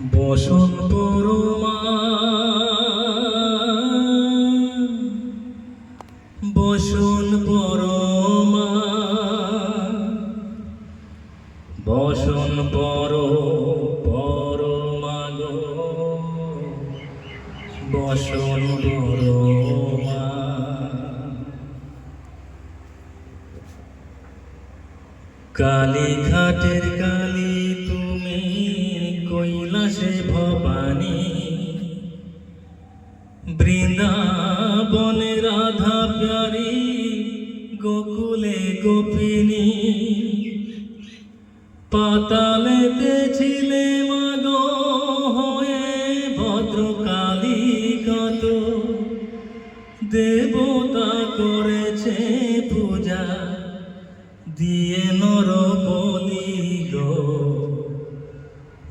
বসন পরমা বসন পরমা বসন পর পরমা বসন পরমা। কালীঘাটের কালী তুমি বৃন্দাবনে রাধা প্যারি, গোকুলে গোপিনী। পাতালেতে ছিলে মাগ হয়ে ভদ্রকালী কত। দেবতা করেছে পূজা, দিয়ে নর বলি গো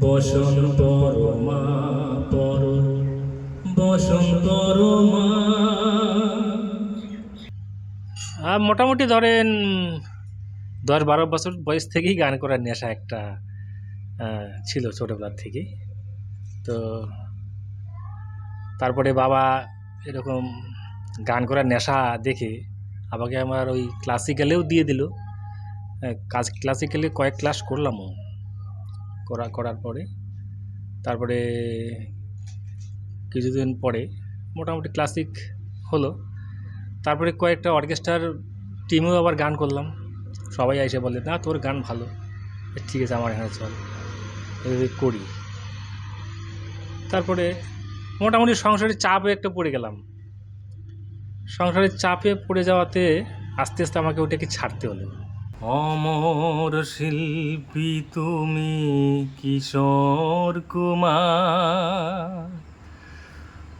বসন মোটামুটি ধরেন দশ বারো বছর বয়স থেকেই গান করার নেশা একটা ছিল ছোটোবেলার থেকেই তো তারপরে বাবা এরকম গান করার নেশা দেখে আমাকে আমার ওই ক্লাসিক্যালেও দিয়ে দিল। কাজ ক্লাসিক্যালে কয়েক ক্লাস করলামও করা, করার পরে। তারপরে কিছুদিন পরে মোটামুটি ক্লাসিক হলো। তারপরে কয়েকটা অর্কেস্ট্রার টিমেও আবার গান করলাম। সবাই এসে বলে, না, তোর গান ভালো। ঠিক আছে, আমার এখানে চল। এভাবে করি। তারপরে মোটামুটি সংসারের চাপে একটা পড়ে গেলাম। সংসারের চাপে পড়ে যাওয়াতে আস্তে আস্তে আমাকে ওটাকে ছাড়তে হলো। অমর শিল্পী তুমি কিশোর কুমার,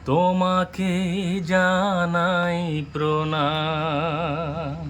তোমাকে জানাই প্রণাম।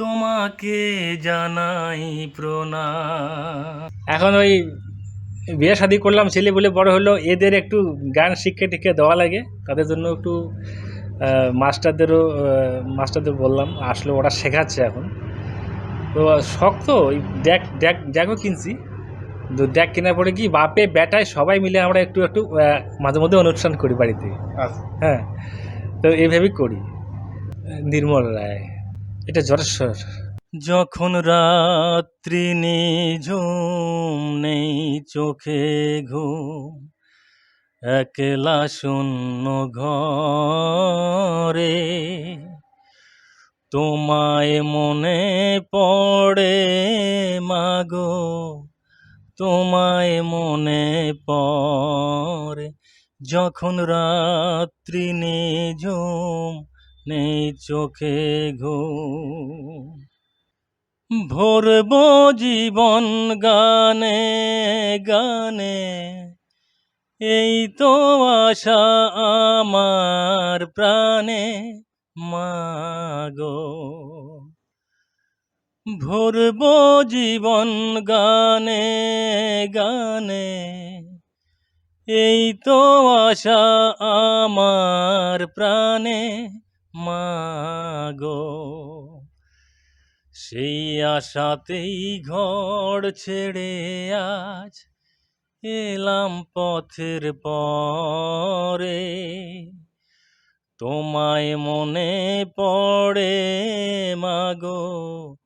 তোমাকে জানাই প্রণাম। এখন ওই বিয়ে শাদি করলাম ছেলে বলে বড় হলো এদের একটু গান শিক্ষা টিক্ষা দেওয়া লাগে। তাদের জন্য একটু মাস্টারদেরও মাস্টারদের বললাম আসলে ওরা শেখাচ্ছে এখন। তো শক্ত ওই ড্যাক ড্যাক ড্যাকও কিনছি। তো ড্যাক কেনার পরে কি বাপে বেটায় সবাই মিলে আমরা একটু একটু মাঝে মধ্যে অনুষ্ঠান করি বাড়িতে। হ্যাঁ তো এইভাবেই করি। নির্মল রায়। এটা জরেশ্বর যখন রাত্রি নিঝুম নেই, চোখে ঘুম, একলা শূন্য ঘরে, তোমায় মনে পড়ে মাগো, তোমায় মনে পড়ে। যখন রাত্রি নিঝুম নেই চোখে ঘুম। ভরব জীবন গানে গানে, এই তো আশা আমার প্রাণে মাগো ভরব জীবন গানে গানে, এই তো আশা আমার প্রাণে মাগো। সেই আশাতেই ঘর ছেড়ে আজ এলাম পথের পরে। তোমায় মনে পড়ে মাগো,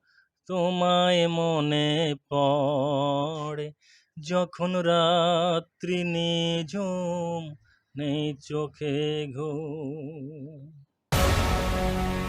তোমায় মনে পড়ে। যখন রাত্রি নিঝুম, নেই চোখে ঘুম। thank you